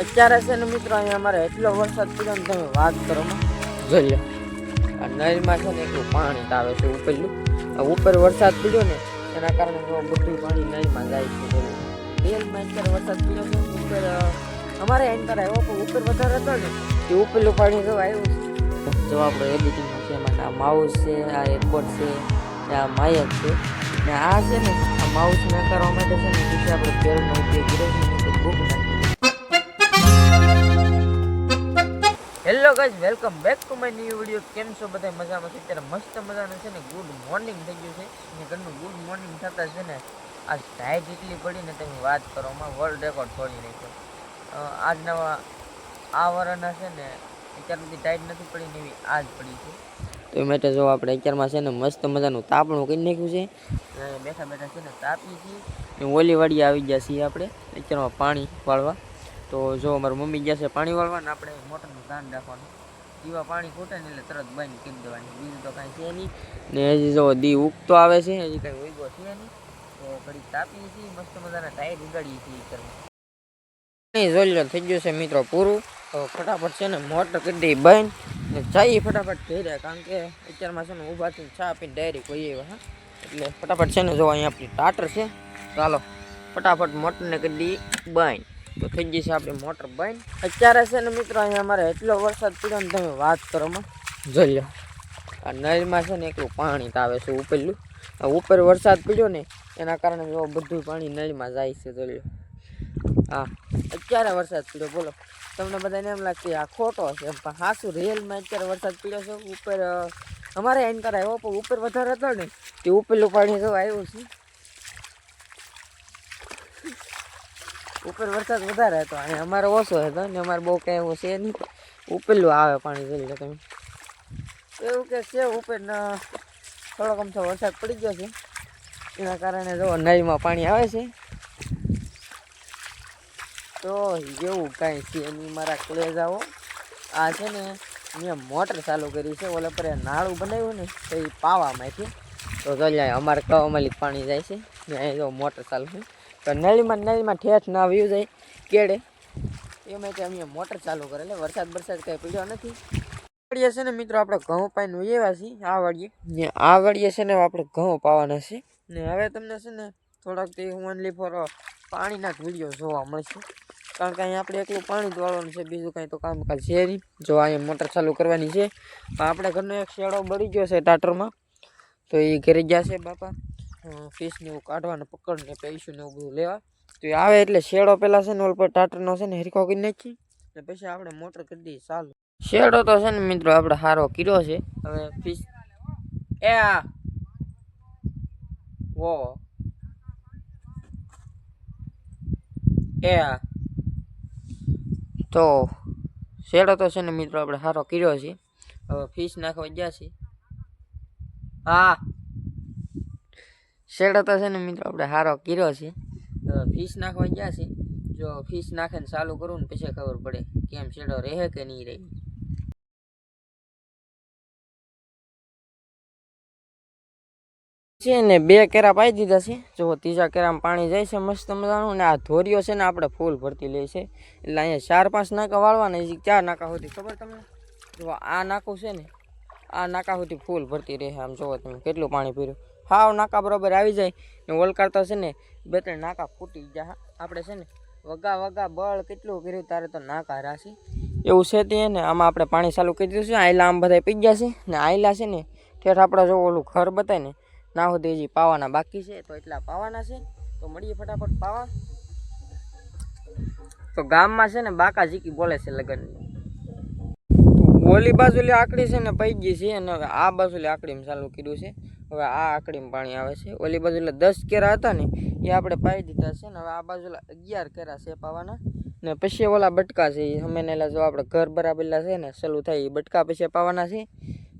અત્યારે છે ને મિત્રો અહીંયા અમારે એટલો વરસાદ પડ્યો ને તમે વાત કરો જોઈએ આ નળમાં છે ને એટલું પાણી આવે છે ઉપરનું. આ ઉપર વરસાદ પડ્યો ને એના કારણે જો બધું પાણી નળમાં જાય છે. રિયલમાં અત્યારે વરસાદ પડ્યો છે. ઉપર અમારે એન્ટર આવ્યો પણ ઉપર વધારે હતો ને એ ઉપરનું પાણી જો આવ્યું છે. જો આપણે એડિટિંગમાં છે એમાં આ માઉસ છે આ એરપોર્ટ છે ને આ માયક છે. ને આ છે ને આ માઉસ ના કરવા માટે છે ને નીચે આપણે પેરનો ઉપયોગ કર્યો છે ને બુક નાખી hello guys welcome back to my new video કેમ છો બધા મજામાં છે? અત્યારે મસ્ત મજાનું છે ને. ગુડ મોર્નિંગ થઈ ગયું છે. ને ઘરનું ગુડ મોર્નિંગ થતા છે ને, આ ટાઈટ એટલી પડીને તમે વાત કરો માં વર્લ્ડ રેકોર્ડ તોડી નાખ્યો આજના આ વરના છે ને, અત્યાર સુધી ટાઈટ નથી પડી ને એવી આજ પડી છે. તો એ માટે જો આપણે અત્યારમાં છે ને મસ્ત મજાનું તાપણું કરી નાખ્યું છે. બેઠા બેઠા છે ને તાપીએ છીએ. ને ઓલી વાડી આવી ગયા છીએ આપણે, અત્યારમાં પાણી વાળવા. તો જો અમારી મમ્મી ગયા છે પાણી વાળવાનું, આપણે મોટરનું ધ્યાન રાખવાનું. દીવા પાણી ખૂટે ને એટલે તરત બંધ કરી દેવાની. બીજું તો કાંઈ છે નહીં. ને હજી જો દી ઉગતો આવે છે, હજી કાંઈ ઉગો છે નહીં. તો ઘડી તાપીએ છીએ, મસ્ત મજાના ટાયર ઉગાડીએ છીએ નહીં જોઈ લો, થઈ ગયું છે મિત્રો પૂરું. તો ફટાફટ છે ને મોટર કરી દઈ બંધ. ને જઈ ફટાફટ ઘરે, કારણ કે અત્યારમાં છે ને ઊભા થઈને ચા પીને ડાયરી કોઈ એવા હા. એટલે ફટાફટ છે ને જો અહીંયા આપણી ટાટર છે. ચાલો ફટાફટ મોટરને કરી દઈએ બંધ. તો થઈ ગઈ છે આપણી મોટર બંધ અત્યારે છે ને મિત્રો, અહીંયા અમારે એટલો વરસાદ પડ્યો ને તમે વાત કરો માં જોઈ લો. આ નળમાં છે ને એકલું પાણી આવે છે ઉપરલું. ઉપર વરસાદ પડ્યો ને, એના કારણે જો બધું પાણી નળમાં જાય છે, જોઈ લો. હા, અત્યારે વરસાદ પડ્યો, બોલો. તમને બધાને એમ લાગશે આ ખોટો છે પણ હાસું રિયલમાં અત્યારે વરસાદ પડ્યો છે. ઉપર અમારે એન્કર આવ્યો પણ ઉપર વધારે હતો ને, તે ઉપરલું પાણી જો આવ્યું છે. ઉપર વરસાદ વધારે હતો. અને અમારે ઓછો હતો ને અમારે બહુ કાંઈ એવું છે નહીં. ઉપરલું આવે પાણી જોઈ લો તમે. એવું કે છે ઉપર થોડોક અમથો વરસાદ પડી ગયો છે. એના કારણે જો નળીમાં પાણી આવે છે. તો એવું કાંઈ છે નહીં મારા કલેજાઓ. આ છે ને મેં મોટર ચાલુ કરી છે. ઓલા પર નાળું બનાવ્યું ને તો એ પાવામાંથી. તો ચાલ્યા અમારે કવામાંથી પાણી જાય છે. ને અહીં જો મોટર ચાલુ છે. તો નળીમાં નળીમાં ઠેઠ ના વ્યૂ જાય, કેડે? એ માટે અમે મોટર ચાલુ કરે વરસાદ વરસાદ કાંઈ પડ્યો નથી. વાળીએ છે ને મિત્રો આપણે ઘઉં પાઈને ઉયેવા છીએ આ વાળીએ ને આ વાળીએ છે ને આપણે ઘઉં પાવાના છે ને હવે તમને છે ને થોડાક તે ઓનલી ફોર પાણીના જ વીડિયો જોવા મળશે. કારણ કે અહીંયા આપણે એકલું પાણી દોડવાનું છે, બીજું કાંઈ તો કામકાજ છે નહીં. જો અહીંયા મોટર ચાલુ કરવાની છે. પણ આપણે ઘરનો એક શેડો બળી ગયો છે ટાટરમાં. તો એ ઘરે ગયા છે બાપા. ફિશને એવું કાઢવાને પકડને પૈસું ને એવું બધું લેવા. તો એ આવે એટલે શેડો પહેલાં છે ને, ઓલ પર ટાટરનો છે ને હરખો કરી નાખી ને પછી આપણે મોટર કરી દઈએ, ચાલુ. શેડો તો છે ને મિત્રો આપણે સારો કર્યો છે. હવે ફિશ એ આ! વો. એ આ! તો શેડો તો છે ને મિત્રો આપણે સારો કર્યો છે. હવે ફિશ નાખવા ગયા છીએ. હા! શેડો તો છે ને મિત્રો આપણે સારો કર્યો છે. ફીસ નાખવા ગયા છે. જો ફીસ નાખે ને ચાલુ કરું ને પછી ખબર પડે કેમ શેડો રહે કે નહીં રહે. છે ને બે કેરા પાઈ દીધા છે. જો ત્રીજા કેરામાં પાણી જાય છે મસ્ત મજાનું ને આ ધોરીઓ છે ને આપણે ફૂલ ભરતી લે છે. એટલે અહીંયા ચાર પાંચ નાકા વાળવાના, હજી ચાર નાકા સુધી. ખબર તમને? જો આ નાકું છે ને, આ નાકા સુધી ફૂલ ભરતી રહે આમ જોવો તમે, કેટલું પાણી પીર્યું હાવ નાકા બરાબર આવી જાય ને ઓલકારતા છે ને બે ત્રણ નાકા ફૂટી જાય આપણે છે ને વગા વગા બળ કેટલું કર્યું તારે તો નાકા રાશી. એવું છે તે ને આમાં આપણે પાણી ચાલુ કરી દીધું આયલા આમ બધા પી ગયા છે ને આયલા છે ને ઠેઠ આપણે જો ઓલું ઘર બતાય ને, ના સુધી પાવાના બાકી છે, તો એટલા પાવાના છે. તો મળીએ ફટાફટ પાવા. તો ગામમાં છે ને બાકા જીકી બોલે છે લગન. ઓલી બાજુ આકડી છે ને પૈ ગઈ છે અને આ બાજુ આકડીમાં ચાલુ કર્યું છે. હવે આ આકડીમાં પાણી આવે છે. ઓલી બાજુ લે દસ કેરા હતા ને, એ આપણે પાઈ દીધા છે ને, હવે આ બાજુ અગિયાર કેરા છે પાવાના ને પછી ઓલા બટકા છે એ અમે ને જો આપણે ઘર બરાબરલા છે ને, સલું થાય એ બટકા પછી પાવાના છે.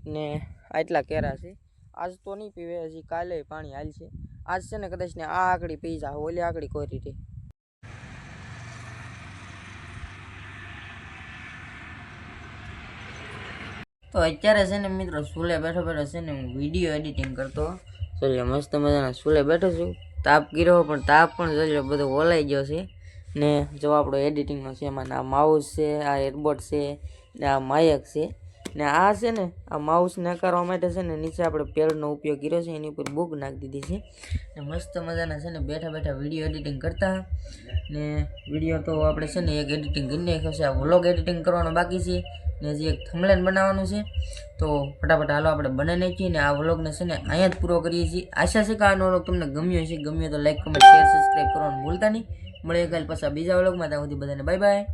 ને આટલા કેરા છે. આજ તો નહીં પીવે, હજી કાલે પાણી હાલ છે આજ છે ને કદાચ ને આ આકડી પી જા ઓલી આકડી કોરી રહી તો અત્યારે છે ને મિત્રો સુલે બેઠો બેઠો છે ને હું વીડિયો એડિટિંગ કરતો. ચાલ્યો મસ્ત મજાના સુલે બેઠો છું. તાપ ગીરો પણ તાપ પણ ચાલ્યો બધો ઓલાઈ ગયો છે. ને જો આપણો એડિટિંગનો છે, એમાં આ માઉસ છે, આ એરબોટ છે, ને આ માયક છે. ને આ છે ને, આ માઉસને નકારવા માટે છે ને નીચે આપણે પેડનો ઉપયોગ કર્યો છે, એની ઉપર બુક નાખી દીધી છે. ને મસ્ત મજાના છે ને બેઠા બેઠા વીડિયો એડિટિંગ કરતા. ને વીડિયો તો આપણે છે ને એક એડિટિંગ કરી નાખ્યો આ વ્લોગ એડિટિંગ કરવાનો બાકી છે. ને હજી એક થમલેન બનાવવાનું છે. તો ફટાફટ હાલો આપણે બનાવી નાખીએ ને આ વ્લોગને છે ને અહીંયા જ પૂરો કરીએ છીએ. આશા છે કે આનો વ્લોગ તમને ગમ્યો હશે. ગમ્યો તો લાઈક કમેન્ટ શેર સબસ્ક્રાઈબ કરવાનું ભૂલતા નહીં. મળીએ કાલે પાછા બીજા વ્લોગમાં. ત્યાં સુધી બધાને બાય બાય